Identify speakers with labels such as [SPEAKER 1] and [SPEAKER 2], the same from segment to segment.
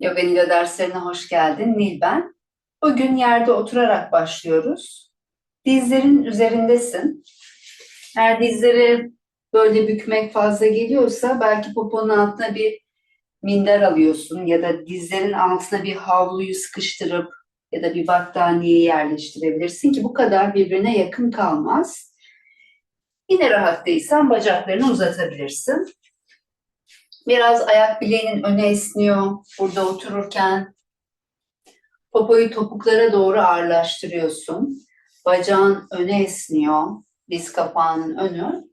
[SPEAKER 1] Yoga Nilo derslerine hoş geldin. Nil ben. Bugün yerde oturarak başlıyoruz. Dizlerin üzerindesin. Eğer dizleri böyle bükmek fazla geliyorsa belki poponun altına bir minder alıyorsun ya da dizlerin altına bir havluyu sıkıştırıp ya da bir battaniye yerleştirebilirsin ki bu kadar birbirine yakın kalmaz. Yine rahat değilsen bacaklarını uzatabilirsin. Biraz ayak bileğinin öne esniyor burada otururken. Popoyu topuklara doğru ağırlaştırıyorsun. Bacağın öne esniyor. Diz kapağının önü.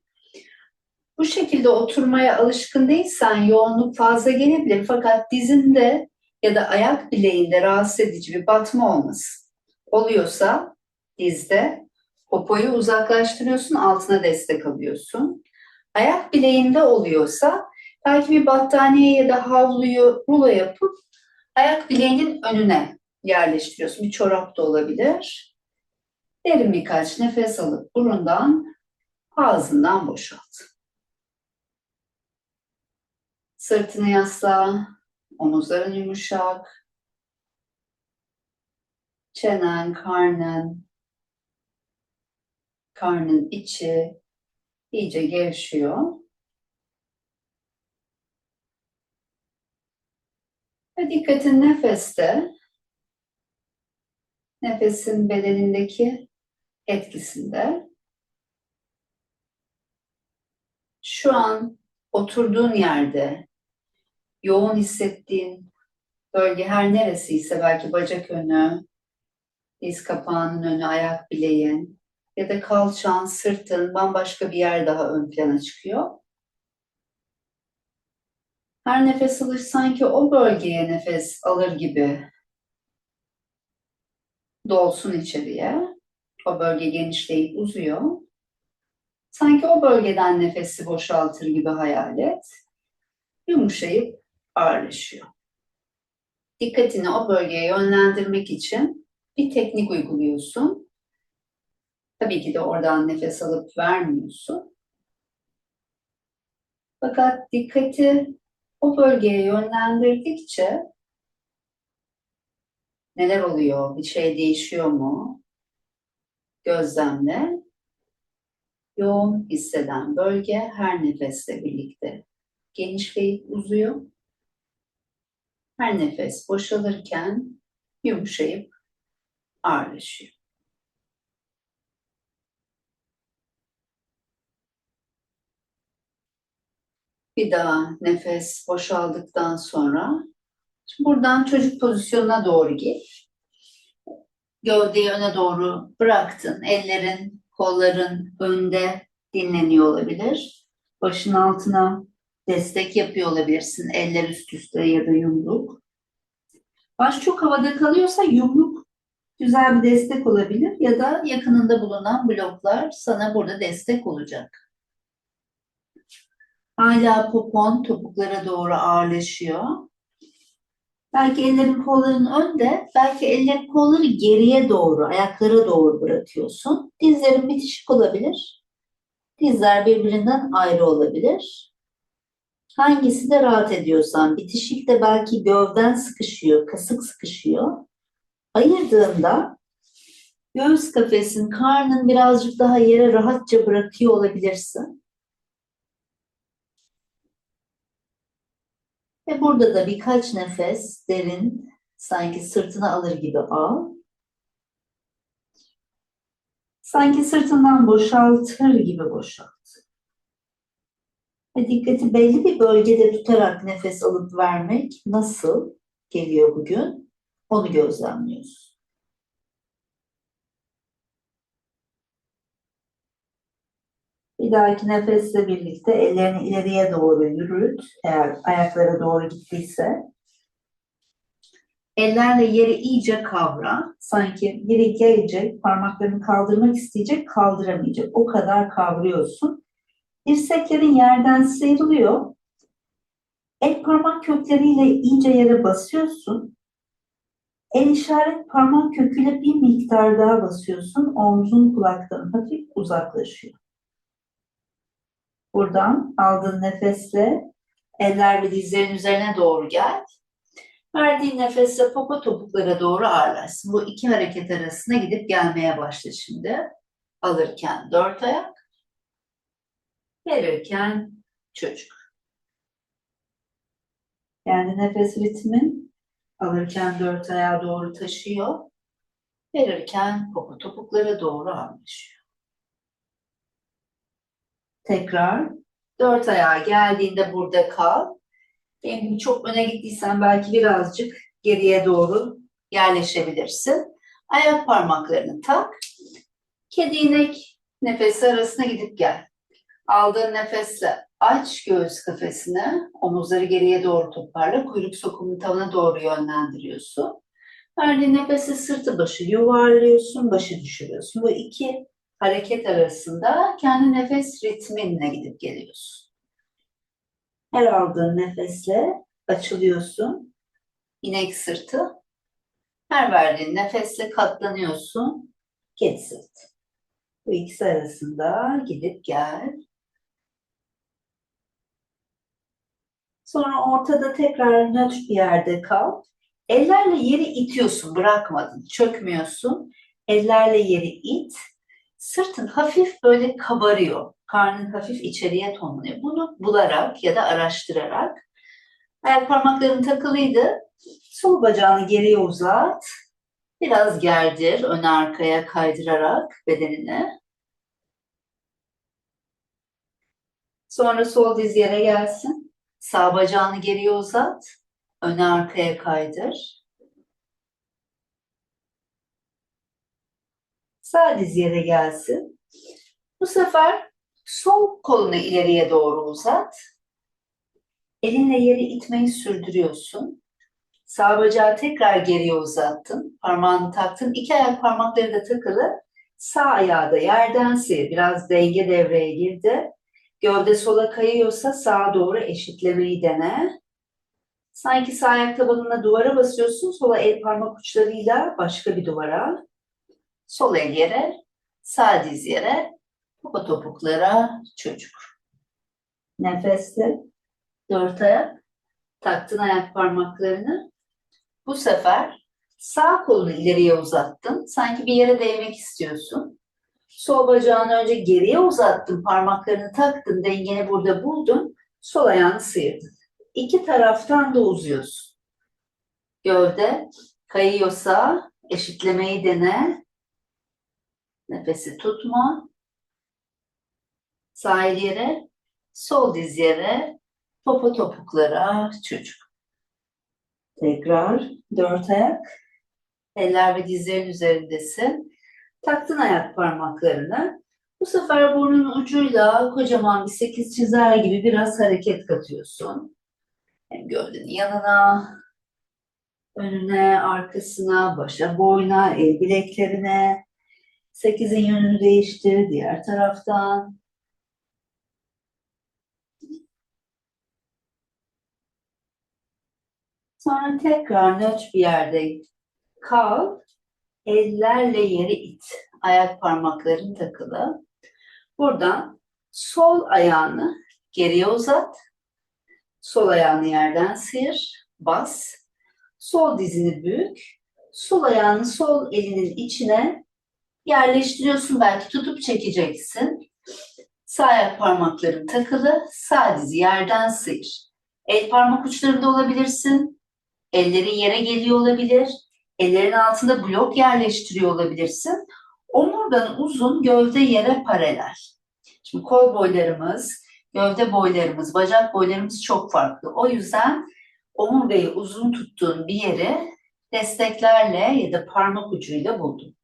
[SPEAKER 1] Bu şekilde oturmaya alışkın değilsen yoğunluk fazla gelebilir. Fakat dizinde ya da ayak bileğinde rahatsız edici bir batma olması oluyorsa dizde popoyu uzaklaştırıyorsun, altına destek alıyorsun. Ayak bileğinde oluyorsa belki bir battaniye ya da havluyu rulo yapıp ayak bileğinin önüne yerleştiriyorsun. Bir çorap da olabilir. Derin birkaç nefes alıp burundan, ağzından boşalt. Sırtını yasla, omuzların yumuşak, çenen, karnın, karnın içi iyice gevşiyor. Ve dikkatin nefeste, nefesin bedenindeki etkisinde. Şu an oturduğun yerde yoğun hissettiğin bölge her neresiyse belki bacak önü, diz kapağının önü, ayak bileğin ya da kalçan, sırtın bambaşka bir yer daha ön plana çıkıyor. Her nefes alış sanki o bölgeye nefes alır gibi dolsun içeriye. O bölge genişleyip uzuyor. Sanki o bölgeden nefesi boşaltır gibi hayal et. Yumuşayıp ağırlaşıyor. Dikkatini o bölgeye yönlendirmek için bir teknik uyguluyorsun. Tabii ki de oradan nefes alıp vermiyorsun. Fakat dikkati o bölgeye yönlendirdikçe neler oluyor? Bir şey değişiyor mu? Gözlemle. Yoğun hisseden bölge her nefesle birlikte genişleyip uzuyor. Her nefes boşalırken yumuşayıp ağırlaşıyor. Bir daha nefes boşaldıktan sonra buradan çocuk pozisyonuna doğru git. Gövdeyi öne doğru bıraktın. Ellerin, kolların önde dinleniyor olabilir. Başın altına destek yapıyor olabilirsin. Eller üst üste ya da yumruk. Baş çok havada kalıyorsa yumruk güzel bir destek olabilir ya da yakınında bulunan bloklar sana burada destek olacak. Hala popon topuklara doğru ağırlaşıyor. Belki ellerin kolların önde, belki ellerin kolları geriye doğru, ayaklara doğru bırakıyorsun. Dizlerin bitişik olabilir. Dizler birbirinden ayrı olabilir. Hangisi de rahat ediyorsan, bitişik de belki gövden sıkışıyor, kasık sıkışıyor. Ayırdığında göğüs kafesin, karnın birazcık daha yere rahatça bırakıyor olabilirsin. Ve burada da birkaç nefes derin sanki sırtına alır gibi al. Sanki sırtından boşaltır gibi boşalt. Ve dikkati belli bir bölgede tutarak nefes alıp vermek nasıl geliyor bugün? Onu gözlemliyorsun. Bir dahaki nefesle birlikte ellerini ileriye doğru yürüt. Eğer ayaklara doğru gittiyse. Ellerle yeri iyice kavra. Sanki biri gelecek, parmaklarını kaldırmak isteyecek, kaldıramayacak. O kadar kavruyorsun. Dirseklerin yerden sıyrılıyor. El parmak kökleriyle iyice yere basıyorsun. El işaret parmak köküyle bir miktar daha basıyorsun. Omzun kulaktan hafif uzaklaşıyor. Buradan aldığın nefesle eller ve dizlerin üzerine doğru gel. Verdiğin nefesle popo topuklara doğru ağırlaşsın. Bu iki hareket arasında gidip gelmeye başla şimdi. Alırken dört ayak, verirken çocuk. Yani nefes ritmin alırken dört ayağa doğru taşıyor, verirken popo topuklara doğru ağırlaşıyor. Tekrar dört ayağa geldiğinde burada kal. Gibi çok öne gittiysen belki birazcık geriye doğru yerleşebilirsin. Ayak parmaklarını tak. Kedi inek nefesi arasına gidip gel. Aldığın nefesle aç göğüs kafesini, omuzları geriye doğru toparla, kuyruk sokumunu tavana doğru yönlendiriyorsun. Verdiğin nefesi sırtı başı yuvarlıyorsun, başı düşürüyorsun. Bu iki hareket arasında kendi nefes ritminle gidip geliyorsun. Her aldığın nefesle açılıyorsun. İnek sırtı. Her verdiğin nefesle katlanıyorsun. Kedi sırtı. Bu ikisi arasında gidip gel. Sonra ortada tekrar nötr bir yerde kal. Ellerle yeri itiyorsun, bırakmadın, çökmüyorsun. Ellerle yeri it. Sırtın hafif böyle kabarıyor. Karnın hafif içeriye tonlanıyor. Bunu bularak ya da araştırarak. Ayak parmakların takılıydı. Sol bacağını geriye uzat. Biraz gerdir, ön arkaya kaydırarak bedenini. Sonra sol diz yere gelsin. Sağ bacağını geriye uzat. Öne arkaya kaydır. Sağ diz yere gelsin. Bu sefer sol kolunu ileriye doğru uzat. Elinle yeri itmeyi sürdürüyorsun. Sağ bacağı tekrar geriye uzattın. Parmağını taktın. İki ayak parmakları da takılı. Sağ ayağı da yerden sıyır. Biraz denge devreye girdi. Gövde sola kayıyorsa sağa doğru eşitlemeyi dene. Sanki sağ ayak tabanına duvara basıyorsun. Sola el parmak uçlarıyla başka bir duvara. Sol el yere, sağ diz yere, popo topuklara çocuk. Nefesle dört ayak, taktın ayak parmaklarını. Bu sefer sağ kolunu ileriye uzattın. Sanki bir yere değmek istiyorsun. Sol bacağını önce geriye uzattın, parmaklarını taktın, dengeni burada buldun. Sol ayağını sıyırdın. İki taraftan da uzuyorsun. Gövde kayıyorsa eşitlemeyi dene. Nefesi tutma. Sağ el yere, sol diz yere, popo topuklara çocuk. Tekrar dört ayak. Eller ve dizlerin üzerindesin. Taktın ayak parmaklarını. Bu sefer burnun ucuyla kocaman bir sekiz çizer gibi biraz hareket katıyorsun. Hem gövdenin yanına, önüne, arkasına, başa, boyna, el bileklerine. Sekizin yönünü değiştir diğer taraftan. Sonra tekrar nötr bir yerde kal. Ellerle yeri it. Ayak parmakların takılı. Buradan sol ayağını geriye uzat. Sol ayağını yerden sıyır. Bas. Sol dizini bük. Sol ayağını sol elinin içine yerleştiriyorsun. Belki tutup çekeceksin. Sağ ayak parmakların takılı. Sağ dizi yerden sıyır. El parmak uçlarında olabilirsin. Ellerin yere geliyor olabilir. Ellerin altında blok yerleştiriyor olabilirsin. Omurgan uzun, gövde yere paralel. Şimdi kol boylarımız, gövde boylarımız, bacak boylarımız çok farklı. O yüzden omurgayı uzun tuttuğun bir yeri desteklerle ya da parmak ucuyla buldum.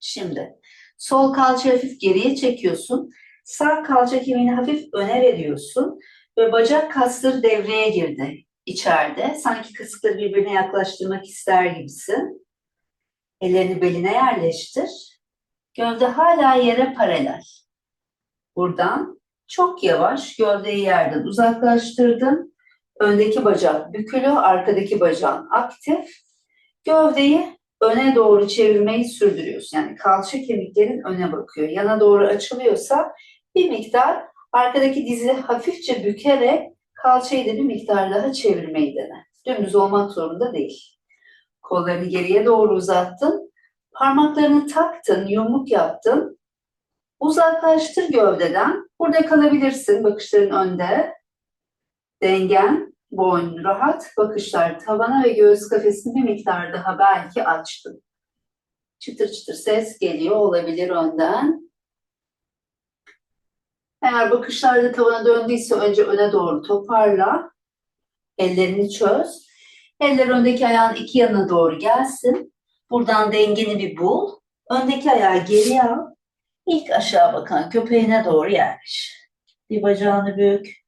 [SPEAKER 1] Şimdi sol kalça hafif geriye çekiyorsun. Sağ kalça kemiğini hafif öne veriyorsun. Ve bacak kasları devreye girdi içeride. Sanki kasıkları birbirine yaklaştırmak ister gibisin. Ellerini beline yerleştir. Gövde hala yere paralel. Buradan çok yavaş gövdeyi yerden uzaklaştırdın. Öndeki bacak bükülü, arkadaki bacağın aktif. Gövdeyi öne doğru çevirmeyi sürdürüyorsun. Yani kalça kemiklerin öne bakıyor. Yana doğru açılıyorsa bir miktar arkadaki dizi hafifçe bükerek kalçayı da bir miktar daha çevirmeyi dene. Dümdüz olmak zorunda değil. Kollarını geriye doğru uzattın. Parmaklarını taktın, yumruk yaptın. Uzaklaştır gövdeden. Burada kalabilirsin. Bakışların önde. Dengen, boyun rahat. Bakışlar tavana ve göğüs kafesini bir miktar daha belki açtın. Çıtır çıtır ses geliyor olabilir önden. Eğer bakışlar da tavana döndüyse önce öne doğru toparla. Ellerini çöz. Eller öndeki ayağın iki yanına doğru gelsin. Buradan dengeni bir bul. Öndeki ayağı geriye al. İlk aşağı bakan köpeğine doğru yerleş. Bir bacağını bük.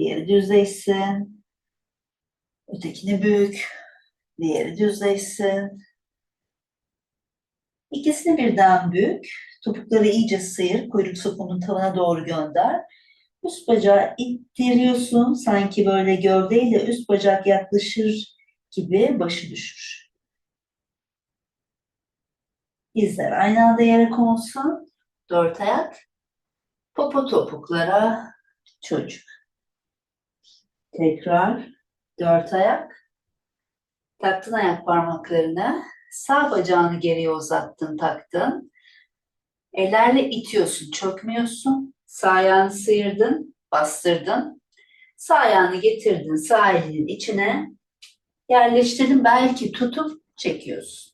[SPEAKER 1] Diğeri düzleşsin. Ötekini bük. Diğeri düzleşsin. İkisini birden bük. Topukları iyice sıyır. Kuyruk sokunun tavana doğru gönder. Üst bacağı ittiriyorsun. Sanki böyle gövdeyle üst bacak yaklaşır gibi başı düşür. Dizler aynı anda yere konsun. Dört ayak. Popo topuklara çocuk. Tekrar dört ayak. Taktın ayak parmaklarını. Sağ bacağını geriye uzattın, taktın. Ellerle itiyorsun, çökmüyorsun. Sağ ayağını sıyırdın, bastırdın. Sağ ayağını getirdin, sağ elinin içine yerleştirdin. Belki tutup çekiyorsun.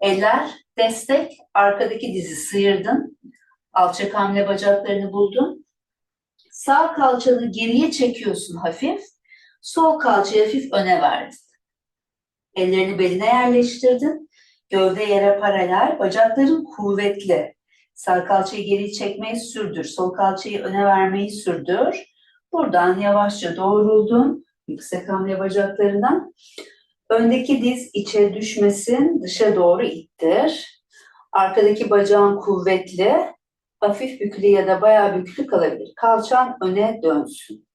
[SPEAKER 1] Eller destek, arkadaki dizi sıyırdın. Alçak hamle bacaklarını buldun. Sağ kalçanı geriye çekiyorsun hafif. Sol kalçayı hafif öne verdin. Ellerini beline yerleştirdin. Gövde yere paralel, bacakların kuvvetli. Sağ kalçayı geri çekmeyi sürdür. Sol kalçayı öne vermeyi sürdür. Buradan yavaşça doğruldun. Yüksek hamle bacaklarından. Öndeki diz içe düşmesin. Dışa doğru ittir. Arkadaki bacağın kuvvetli. Hafif büklü ya da bayağı büklü kalabilir. Kalçan öne dönsün.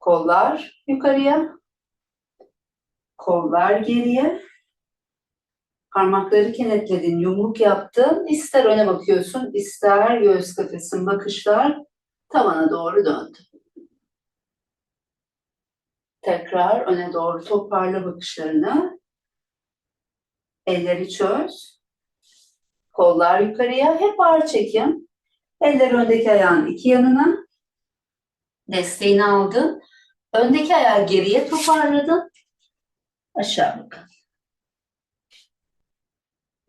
[SPEAKER 1] Kollar yukarıya. Kollar geriye. Parmakları kenetledin, yumruk yaptın. İster öne bakıyorsun, ister göğüs kafesin bakışlar tavana doğru döndü. Tekrar öne doğru toparla bakışlarını. Elleri çöz. Kollar yukarıya. Hep ağır çekim. Eller öndeki ayağın iki yanına. Desteğini aldın. Öndeki ayağı geriye toparladın. Aşağı bakın.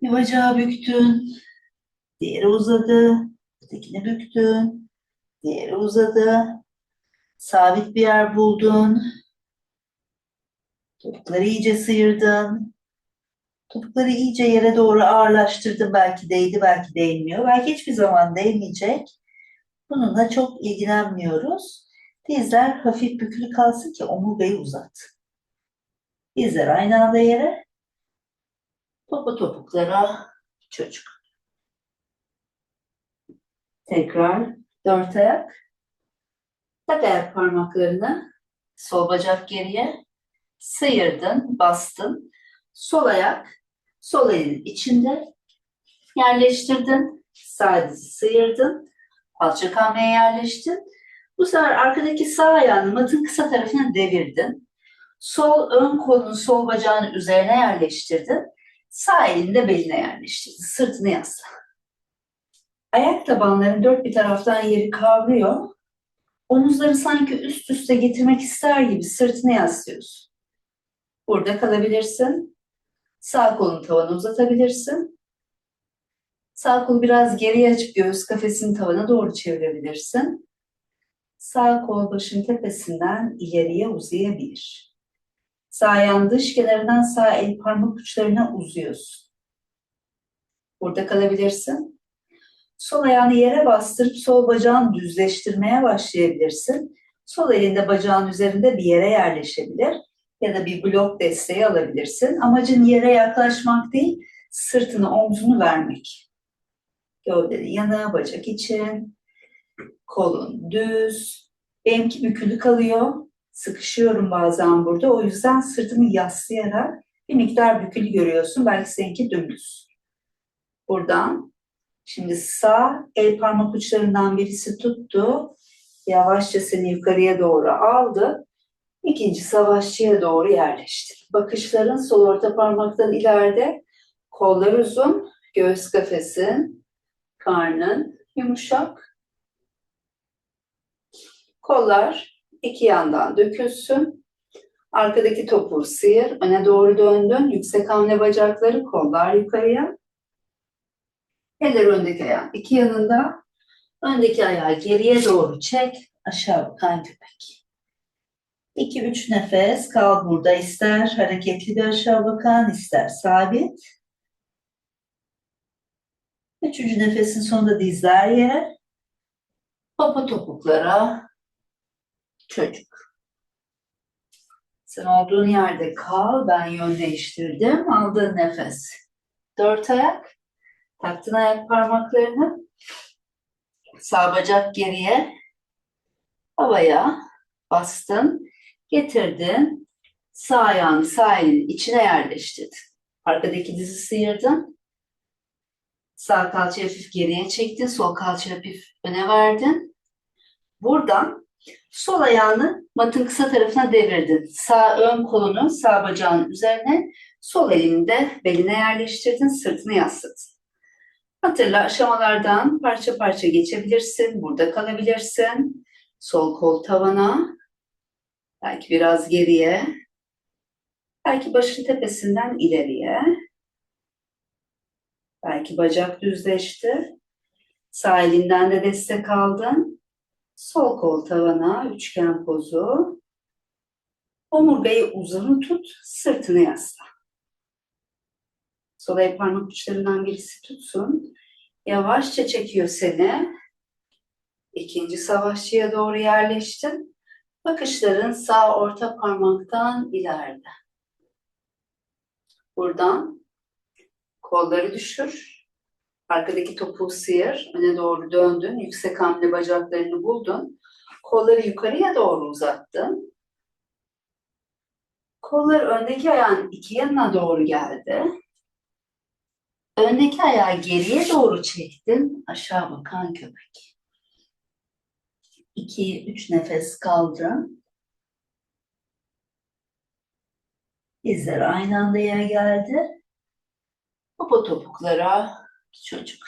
[SPEAKER 1] Bir bacağı büktün. Diğeri uzadı. Ötekini büktün. Diğeri uzadı. Sabit bir yer buldun. Topukları iyice sıyırdın. Topukları iyice yere doğru ağırlaştırdın. Belki değdi, belki değmiyor. Belki hiçbir zaman değmeyecek. Bununla çok ilgilenmiyoruz. Dizler hafif bükülü kalsın ki omurgayı uzat. Dizler aynı anda yere. Topu topuklara çocuk. Tekrar dört ayak. Tak ayak parmaklarını sol bacak geriye sıyırdın, bastın. Sol ayak sol elin içinde yerleştirdin. Sağ dizi sıyırdın. Alçak hamleye yerleştin. Bu sefer arkadaki sağ ayağını matın kısa tarafına devirdin. Sol ön kolunu sol bacağının üzerine yerleştirdin. Sağ elini de beline yerleştirdin. Sırtını yasla. Ayak tabanları dört bir taraftan yeri kavruyor. Omuzları sanki üst üste getirmek ister gibi sırtını yaslıyorsun. Burada kalabilirsin. Sağ kolunu tavana uzatabilirsin. Sağ kolu biraz geriye açıp göğüs kafesini tavana doğru çevirebilirsin. Sağ kol başın tepesinden ileriye uzayabilir. Sağ ayağın dış kenarından sağ el parmak uçlarına uzuyorsun. Burada kalabilirsin. Sol ayağını yere bastırıp sol bacağını düzleştirmeye başlayabilirsin. Sol elinde bacağın üzerinde bir yere yerleşebilir ya da bir blok desteği alabilirsin. Amacın yere yaklaşmak değil, sırtını, omzunu vermek. Gövdenin yanı, bacak için, kolun düz. Benimki bükülü kalıyor. Sıkışıyorum bazen burada. O yüzden sırtımı yaslayarak bir miktar bükülü görüyorsun. Belki seninki dümdüz. Buradan şimdi sağ el parmak uçlarından birisi tuttu. Yavaşça seni yukarıya doğru aldı. İkinci savaşçıya doğru yerleştir. Bakışların sol orta parmaktan ileride. Kollar uzun, göğüs kafesin, karnın yumuşak. Kollar iki yandan dökülsün. Arkadaki topuğu sıyır, öne doğru döndün. Yüksek hamle bacakları, kollar yukarıya. Eller öndeki ayağın iki yanında. Öndeki ayağı geriye doğru çek. Aşağı bakan köpek. 2-3 nefes kal burada. İster hareketli bir aşağı bakan, ister sabit. Üçüncü nefesin sonunda dizler yere. Papa topuklara. Çocuk. Sen olduğun yerde kal. Ben yön değiştirdim. Aldığın nefes. Dört ayak. Taktın ayak parmaklarını. Sağ bacak geriye. Havaya bastın. Getirdin. Sağ ayağını sağ elinin içine yerleştirdin. Arkadaki dizi sıyırdın. Sağ kalçayı hafif geriye çektin. Sol kalçayı hafif öne verdin. Buradan sol ayağını matın kısa tarafına devirdin. Sağ ön kolunu sağ bacağın üzerine, sol elini de beline yerleştirdin. Sırtını yasladın. Hatırla aşamalardan parça parça geçebilirsin. Burada kalabilirsin. Sol kol tavana. Belki biraz geriye. Belki başın tepesinden ileriye. Belki bacak düzleşti. Sağ elinden de destek aldın. Sol kol tavana, üçgen pozu. Omurgayı uzun tut, sırtını yasla. Sol el parmak uçlarından birisi tutsun. Yavaşça çekiyor seni. İkinci savaşçıya doğru yerleştin. Bakışların sağ orta parmaktan ileride. Buradan kolları düşür. Arkadaki topuğu sıyır. Öne doğru döndün. Yüksek hamle bacaklarını buldun. Kolları yukarıya doğru uzattın. Kollar öndeki ayağın iki yanına doğru geldi. Öndeki ayağı geriye doğru çektin. Aşağı bakan köpek. 2-3 nefes kaldın. Dizler aynı anda yere geldi. Popo topuklara çocuk.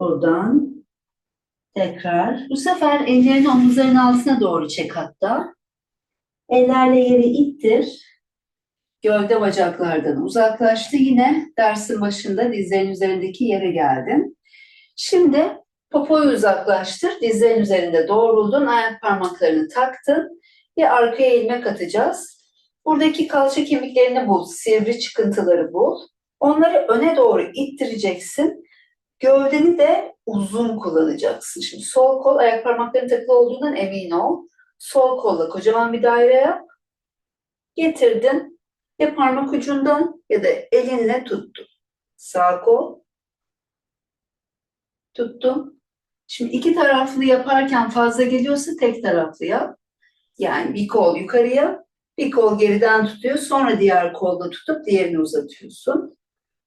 [SPEAKER 1] Buradan tekrar. Bu sefer ellerini omuzların altına doğru çek hatta. Ellerle yeri ittir. Gövde bacaklardan uzaklaştı. Yine dersin başında dizlerin üzerindeki yere geldin. Şimdi popoyu uzaklaştır. Dizlerin üzerinde doğruldun. Ayak parmaklarını taktın. Bir arkaya ilmek atacağız. Buradaki kalça kemiklerini bul. Sivri çıkıntıları bul. Onları öne doğru ittireceksin. Gövdeni de uzun kullanacaksın. Şimdi sol kol ayak parmaklarının takılı olduğundan emin ol. Sol kolla kocaman bir daire yap. Getirdin. Ya parmak ucundan ya da elinle tuttun. Sağ kol. Tuttum. Şimdi iki taraflı yaparken fazla geliyorsa tek taraflı yap. Yani bir kol yukarıya, bir kol geriden tutuyor. Sonra diğer kolda tutup diğerini uzatıyorsun.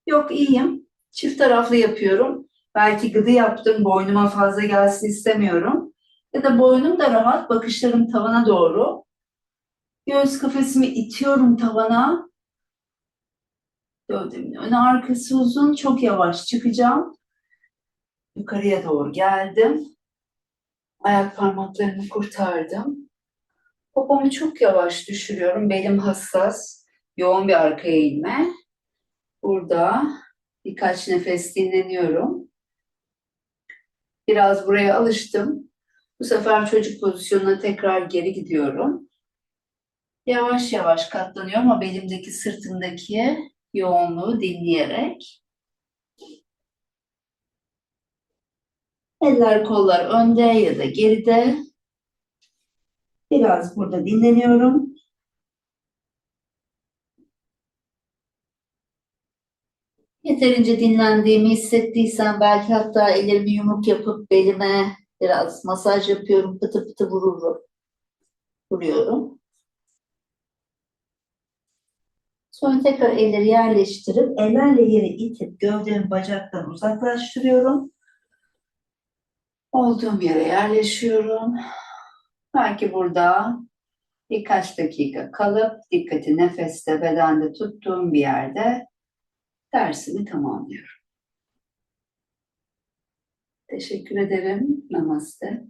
[SPEAKER 1] Yok iyiyim. Çift taraflı yapıyorum. Belki gıdı yaptım. Boynuma fazla gelsin istemiyorum. Ya da boynum da rahat. Bakışlarım tavana doğru. Göğüs kafesimi itiyorum tavana. Gövdemin ön arkası uzun. Çok yavaş çıkacağım. Yukarıya doğru geldim. Ayak parmaklarımı kurtardım. Popomu çok yavaş düşürüyorum. Belim hassas. Yoğun bir arkaya eğilme. Burada birkaç nefes dinleniyorum. Biraz buraya alıştım. Bu sefer çocuk pozisyonuna tekrar geri gidiyorum. Yavaş yavaş katlanıyorum ama belimdeki sırtımdaki yoğunluğu dinleyerek. Eller kollar önde ya da geride. Biraz burada dinleniyorum. Yeterince dinlendiğimi hissettiysen belki hatta ellerimi yumruk yapıp belime biraz masaj yapıyorum, pıtı pıtı vururum. Vuruyorum. Sonra tekrar elleri yerleştirip ellerle yere itip gövdemi bacaktan uzaklaştırıyorum. Olduğum yere yerleşiyorum. Belki burada birkaç dakika kalıp dikkati nefeste, bedende tuttuğum bir yerde dersimi tamamlıyorum. Teşekkür ederim. Namaste.